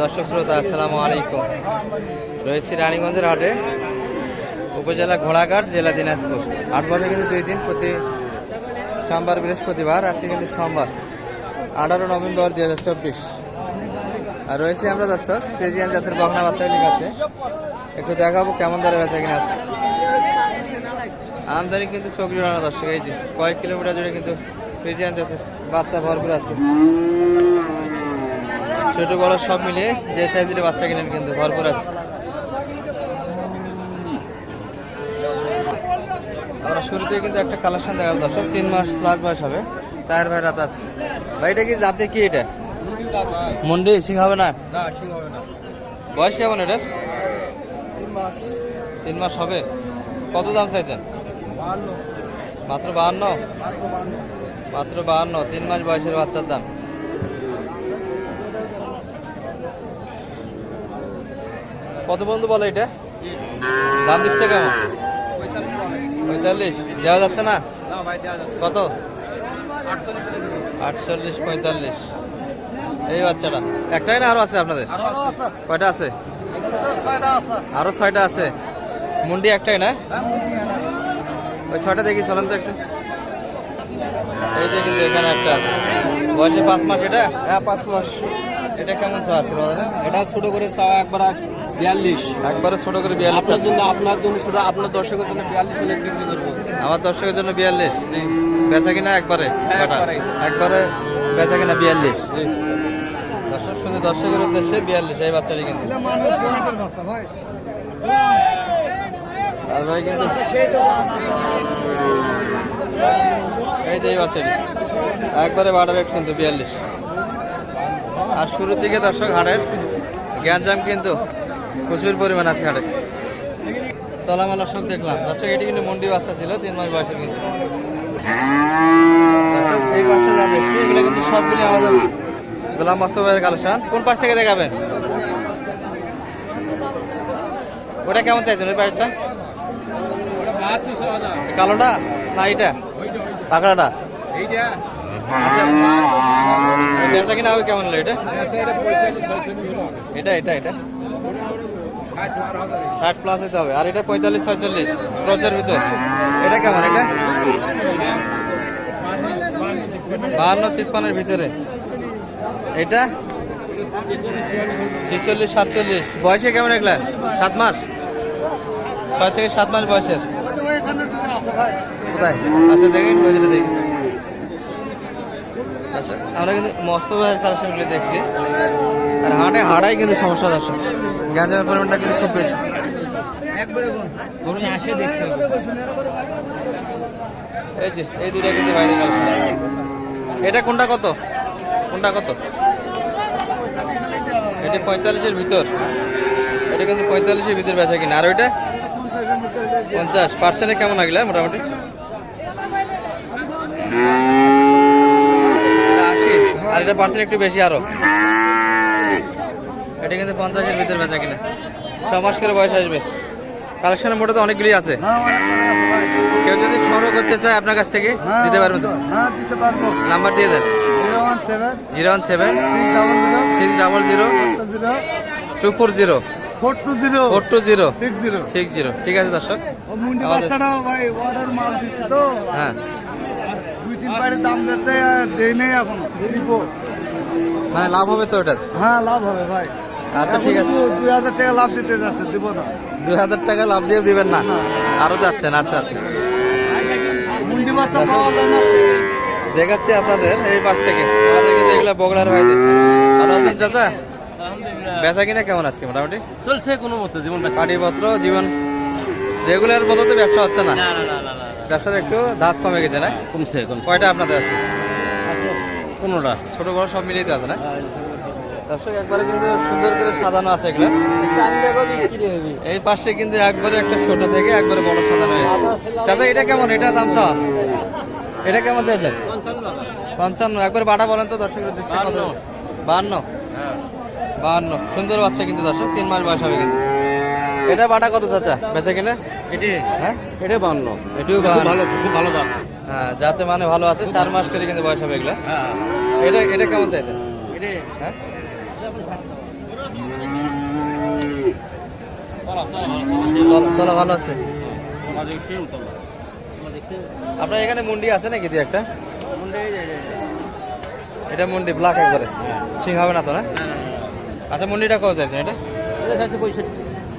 দর্শক শ্রোতা, আসসালামু আলাইকুম। রয়েছি রানীগঞ্জের হাটে, উপজেলা ঘোড়াঘাট, জেলা দিনাজপুর। হাট বসে কিন্তু দুই দিন প্রতি সোমবার, বৃহস্পতিবার, আজকে কিন্তু সোমবার, আঠারো নভেম্বর দুই হাজার চব্বিশ। আর রয়েছে আমরা দর্শক, ফ্রিজিয়ান জাতের বকনা বাচ্চা আছে। একটু দেখাবো কেমন দরে বেচা কিনা আছে। আমদানি কিন্তু চোখ জোড়ানো দর্শক, এই যে কয়েক কিলোমিটার জুড়ে কিন্তু ফ্রিজিয়ান জাতের বাচ্চা ভরপুর আছে। ছোট বড় সব মিলিয়ে যে সাইজের বাচ্চা কিনেন কিন্তু ভরপুর আছে। আমরা শুরুতে কিন্তু একটা কালেকশন দেখাবো দর্শক তিন মাস প্লাস বয়স হবে টায়ার ভাই রাত আছে। ভাই এটা কি জাতে কি এটা? মন্ডি সিং হবে না? বয়স কেমন এটা তিন মাস। হবে। কত দাম চাইছেন? মাত্র বাহান্ন। মাত্র বাহান্ন তিন মাস বয়সের বাচ্চার দাম। কত বন্ধু বলে এটা? দাম দিচ্ছে কেমন? পঁয়তাল্লিশ। দেওয়া যাচ্ছে না? কত? আটচল্লিশ পঁয়তাল্লিশ। এই বাচ্চাটা। একটাই না আরও আছে আপনাদের? কয়টা আছে? আরও ছয়টা আছে। মুন্ডি একটাই না? ওই ছয়টা দেখি চলেন তো একটু। এই যে কিন্তু এখানে একটা আছে। বয়সে পাঁচ মাস এটা? হ্যাঁ পাঁচ মাস। এটা কেমন চাওয়া আছে বাজারে এটা ছোট করে চাওয়া একবার বিয়াল্লিশ। একবারে ছোট করে আপনার জন্য আপনার জন্য শুধু আপনার দর্শকের জন্য বিয়াল্লিশ হলে বিক্রি করব। আমার দর্শকের জন্য বিয়াল্লিশ। বেচা কিনা একবারে একবারে। বেচা কিনা বিয়াল্লিশ। দর্শক শুধু দর্শকের উদ্দেশ্যে বিয়াল্লিশ এই বাচ্চাটি কিন্তু। আর ভাই কিন্তু এই যে এই বাচ্চাটি। একবারে বাটার রেট কিন্তু বিয়াল্লিশ। আর শুরুর দিকে দর্শক হাটের গ্যাঞ্জাম কিন্তু প্রচুর পরিমাণ আছে হাটে। তলামালা শোক দেখলাম। দর্শক, এটি কিন্তু মন্ডি বাচ্চা ছিল, তিন মাস বয়সের কিন্তু। এই পাশে যা দেখছি, এগুলো কিন্তু সবগুলি আমাদের গোলাম বাস্তবের কালেকশন। কোন পাশ থেকে দেখাবেন? ওটা কেমন চাইছেন ওই পাশটা? কালোটা না এইটা? পাকড়াটা আচ্ছা বেচা কিনা কেমন হলো এটা? এটা এটা এটা। ষাট প্লাস হতে হবে। আর এটা পঁয়তাল্লিশ, ছয়চল্লিশ ক্রসের ভিতর। এটা কেমন এটা? বাহান্ন, তিপ্পান্নের ভিতরে। এটা? ছেচল্লিশ, সাতচল্লিশ। বয়সে কেমন এগুলা? সাত মাস? ছয় থেকে সাত মাস বয়সের। কোথায়? আচ্ছা দেখেন বইটা দেখি। আচ্ছা আমরা কিন্তু মস্ত ভাইয়ের কালেকশনগুলি দেখছি। আর হাটে হাড়াই কিন্তু সমস্যা দর্শক। গ্যাঞ্জামের পরিমাণটা কিন্তু খুব বেশি। এই যে এই দুইটা কিন্তু এটা কোনটা কত? কোনটা কত? এটা পঁয়তাল্লিশের ভিতর। এটা কিন্তু পঁয়তাল্লিশের ভিতর বেচা কিনা। আর ওইটা? পঞ্চাশ। পার্সেন্টে কেমন আগলে মোটামুটি? আশি। আর এটা পার্সেন্ট একটু বেশি আরও। এটা কিন্তু পঞ্চাশের ভিতর বেচা কিনা। ছ মাস করে বয়স আসবে। কালেকশনের মোটে তো অনেকগুলি আছে। কেউ যদি সংগ্রহ করতে চায় আপনার কাছ থেকে দিতে পারবেন তো? হ্যাঁ নাম্বার দিয়ে দেন। Zero one seven six double zero two four zero four two zero four two zero six zero six zero. ঠিক আছে দর্শক। হ্যাঁ। দুই তিন পাড়ের দাম দেই এখন। দিব মানে লাভ হবে তো ওটা হ্যাঁ লাভ হবে ভাই। আচ্ছা ঠিক আছে। দুই হাজার টাকা লাভ দিতে যাচ্ছে দিব না। দুই হাজার টাকা লাভ দিয়ে দিবেন না? আরও যাচ্ছেন আচ্ছা আচ্ছা। দেখাচ্ছি আপনাদের এই পাশ থেকে। আমাদের কিন্তু এগুলো বগড়ার ভাইদের। ভালো আছেন চাচা? বেচা কিনা কেমন আজকে মোটামুটি? চলছে কোনো মতো জীবন পাটিপত্র জীবন? রেগুলার মতো তো ব্যবসা হচ্ছে না। ব্যবসার একটু ধাঁচ কমে গেছে না? কমছে কমছে। কয়টা আপনাদের আছে পনেরোটা। ছোট বড় সব মিলিয়ে আছে না? দর্শক একবারে কিন্তু সুন্দর করে সাজানো আছে এগুলো। এই পাশে কিন্তু একবারে একটা ছোট থেকে একবারে বড় সাজানো হয়েছে। চাচা এটা কেমন? এটা দাম এটা কেমন চাইছেন? পঞ্চান্ন। একবার বাটা বলেন তো দর্শকের বাহান্ন বাহান্ন সুন্দর বাচ্চা কিন্তু দর্শক তিন মাস বয়স হবে কিন্তু। এটা বাটা কত চাচা? বেচে কিনে? এটি। হ্যাঁ? এটা বান্ন। এটিও ভালো খুব ভালো দাম। হ্যাঁ যাতে মানে ভালো আছে চার মাস করে কিন্তু বয়স হবে এগুলো। হ্যাঁ। এটা এটা কেমন চাইছেন? এটা। হ্যাঁ? তলা ভালো আছে? আপনার এখানে মুন্ডি আছে নাকি দু একটা। এটা মুন্ডি ব্ল্যাক একবারে সিং হবে না তো না। আচ্ছা মুন্ডিটা কত চাইছেন এটা?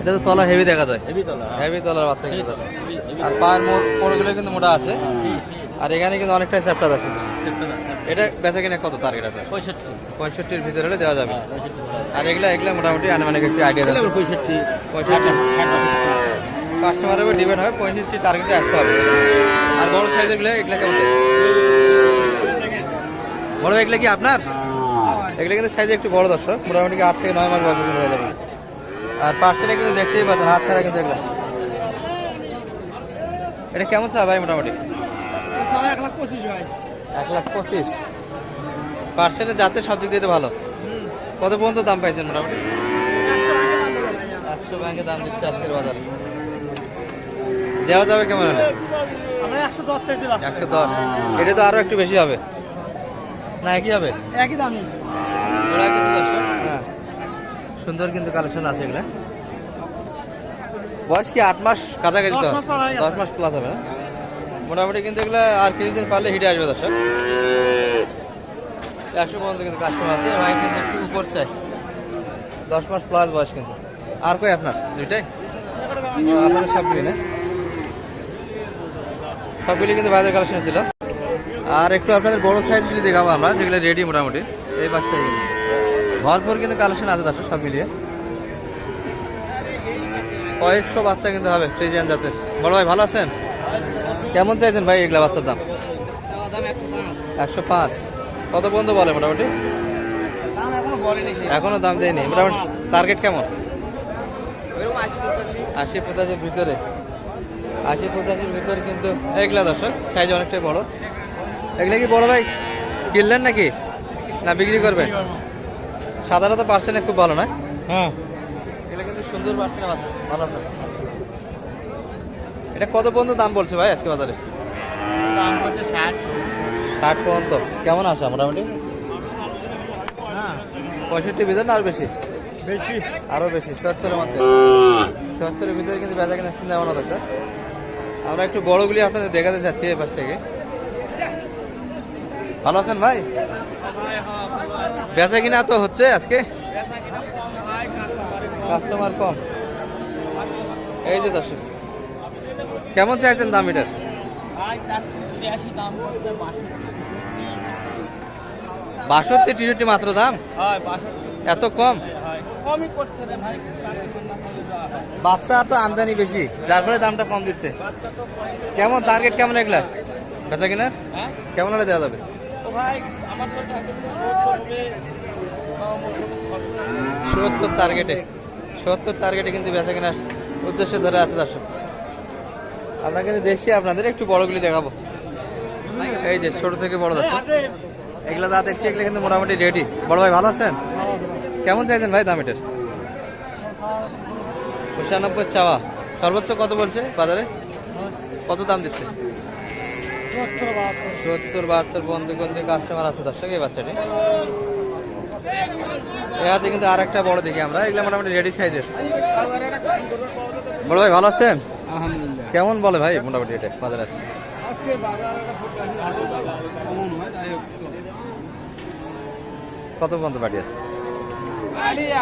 এটা তো তলা হেভি দেখা যায়। হেভি তলা হ্যাঁ। হেভি তলার বাচ্চা আর। পায়ের মোড় মোড়গুলো কিন্তু মোটা আছে। হুম, আর এখানে কিন্তু অনেকটাই চ্যাপ্টার আছে। এটা বেচা কিনা কত টার্গেট আপনার পঁয়ষট্টি। পঁয়ষট্টির ভিতরে হলে দেওয়া যাবে। হ্যাঁ। আর এগুলা এগুলা মোটামুটি আনুমানিক একটু আইডিয়া দেবে। পঁয়ষট্টি। পঁয়ষট্টি। ষাট, কাস্টমারের উপর ডিপেন্ড হয় পঁয়ষট্টি টার্গেটে আসতে হবে। আর বড় সাইজেরগুলো এগুলা কেমন? বড় এগুলা কি আপনার? এগুলো কিন্তু সাইজে একটু বড় দর্শক। মোটামুটি আট থেকে নয় মাস বয়স কিন্তু হয়ে যাবে। আর পার্সেলে কিন্তু দেখতেই পাচ্ছেন হাট সারা কিন্তু এগুলা। এটা কেমন চা ভাই মোটামুটি? এক লাখ পঁচিশ ভাই। এক লাখ পঁচিশ। পার্সেলে যাতে সব দিক দিয়ে ভালো। কত পর্যন্ত দাম পাইছেন মোটামুটি? একশো দাম ব্যাংকে দাম দিচ্ছে আজকের বাজারে। দেওয়া যাবে কেমন হলে? একশো দশ এটা তো আরও একটু বেশি হবে। না একই হবে? একই কিন্তু হ্যাঁ। সুন্দর কিন্তু কালেকশন আছে এগুলা। বয়স কি আট মাস? কাছাকাছি তো। দশ মাস পার দশ মাস প্লাস হবে না? মোটামুটি কিন্তু এগুলো আর কিছুদিন পারলে হিটে আসবে দর্শক। একশো পর্যন্ত কিন্তু কাস্টমার আছে, ভাই কিন্তু একটু উপর চাই। দশ মাস প্লাস বয়স কিন্তু। আর কই আপনার? দুইটাই? আপনাদের সবগুলি না? সবগুলি কিন্তু বাইরের কালেকশন ছিল। আর একটু আপনাদের বড় সাইজগুলি দেখাবো আমরা, যেগুলো রেডি মোটামুটি। এই পাশ থেকে ভরপুর কিন্তু কালেকশন আছে দর্শক, সব মিলিয়ে। কয়েকশো বাচ্চা কিন্তু হবে, ফ্রিজিয়ান জাতের। বড় ভাই, ভালো আছেন? কেমন চাইছেন ভাই এগুলা বাচ্চার দাম? একশো পাঁচ। কত পর্যন্ত বলে মোটামুটি? দাম এখনও দাম দেয়নি। মোটামুটি টার্গেট কেমন? আশি পঁচাশির ভিতরে। আশি পঁচাশির ভিতরে কিন্তু এগুলা দর্শক সাইজ অনেকটাই বড়। এগুলা কি বড় ভাই? কিনলেন নাকি? না বিক্রি করবেন? সাধারণত পার্সেন্ট খুব ভালো না? হ্যাঁ। এগুলো কিন্তু সুন্দর পার্সেন্ট আছে ভালো আছে। এটা কত পর্যন্ত দাম বলছে ভাই আজকে বাজারে? ষাট। পর্যন্ত। কেমন আসে মোটামুটি? পঁয়ষট্টির ভিতরে না আরও বেশি? বেশি। আরও বেশি সত্তরের মধ্যে। সত্তরের ভিতরে কিন্তু বেচা কিনা চিন্তা ভাবনা দরকার। আমরা একটু বড়গুলি আপনাদের দেখাতে চাচ্ছি এই পাশ থেকে। ভালো আছেন ভাই? বেচা কিনা তো হচ্ছে আজকে। কাস্টমার কম। এই যে দর্শক কেমন চাইছেন দাম এটার? বাষট্টি। টিশার্টি মাত্র দাম? এত কম? বাচ্চা তো আমদানি বেশি যার ফলে দামটা কম দিচ্ছে। কেমন টার্গেট কেমন এগুলা? বেচা কিনার? হ্যাঁ? কেমন হলে দেওয়া যাবে? সত্তর টার্গেটে সত্তর টার্গেটে কিন্তু বেচা কেনার উদ্দেশ্য ধরে আছে দর্শক। আমরা কিন্তু দেখছি, আপনাদের একটু বড়গুলি দেখাবো। এই যে, ছোট থেকে বড় দর্শক এগুলো যা দেখছি এগুলো কিন্তু মোটামুটি রেডি বড় ভাই, ভালো আছেন? কেমন চাইছেন ভাই দাম এটার পঁচানব্বই চাওয়া। সর্বোচ্চ কত বলছে বাজারে? কত দাম দিচ্ছে? সত্তর, বাহাত্তর, বন্ধু বন্ধু কাস্টমার আছে দর্শক, এই বাচ্চাটি। এ হাতে কিন্তু আর একটা বড় দেখি আমরা। এগুলো মোটামুটি রেডি সাইজের বড় ভাই, ভালো আছেন? আলহামদুলিল্লাহ। কেমন বলে ভাই মোটামুটি এটা বাজার আছে? আজকে বাজারটা খুব ভালো হয় যাই কত পর্যন্ত বাড়ি আছে?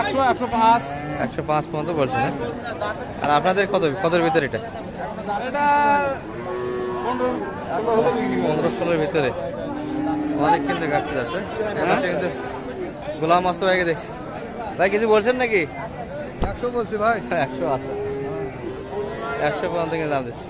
একশো একশো পাঁচ। একশো পাঁচ পর্যন্ত বলছে না আর আপনাদের কত কতর ভিতরে এটা? এটা পনেরো ষোলোর ভিতরে। অনেক কিন্তু ঘাটতি আছে। কিন্তু গোলাম মাস্ত ভাইকে দেখছি। ভাই কিছু বলছেন নাকি? একশো বলছি ভাই। একশো আচ্ছা একশো পর্যন্ত কিন্তু দাম দিচ্ছি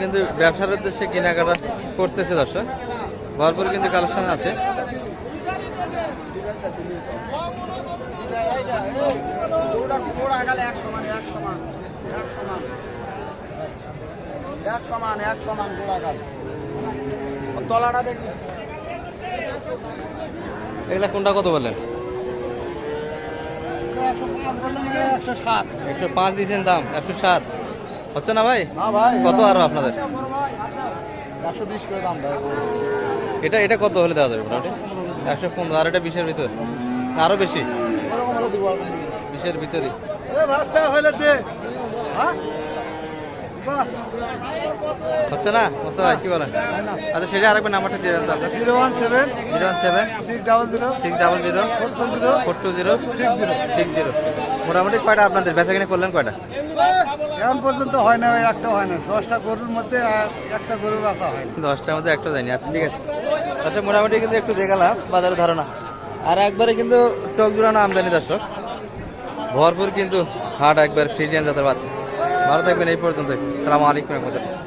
কিন্তু ব্যবসার উদ্দেশ্যে কেনাকাটা করতেছে দর্শক ভরপুর কিন্তু কালেকশন আছে এক সমান এক সমান গোড়াকাল তলাটা দেখি এগুলা কোনটা কত একশো পাঁচ সাত একশো পাঁচ দিয়েছেন দাম একশো সাত। হচ্ছে না ভাই? কত আরও আপনাদের? এটা এটা কত হলে দেওয়া যাবে মোটামুটি? একশো পনেরো আর এটা বিশের ভিতর? আরও বেশি? বিশের ভিতরে হচ্ছে না? মোস্তাফা ভাই কি বলেন? আচ্ছা সেটা আরেকবার নাম্বারটা দিয়ে দেন আপনার। Zero one seven zero one seven six double zero six double zero four two zero four two zero six zero six zero. মোটামুটি কয়টা আপনাদের? বেচা কিনে করলেন কয়টা? এখন পর্যন্ত হয় না ভাই একটা হয় না। দশটা গরুর মধ্যে আর একটা গরুর রাখা হয় দশটার মধ্যে একটা যায়নি আচ্ছা ঠিক আছে। আচ্ছা মোটামুটি কিন্তু একটু দেখালাম বাজারের ধারণা। আর একবারে কিন্তু চোখ জোড়ানো আমদানি দর্শক। ভরপুর কিন্তু হাট একবার ফ্রিজিয়ান জাতের বাচ্চা। ভালো থাকবেন এই পর্যন্ত সালাম রহমতুল্লাহ।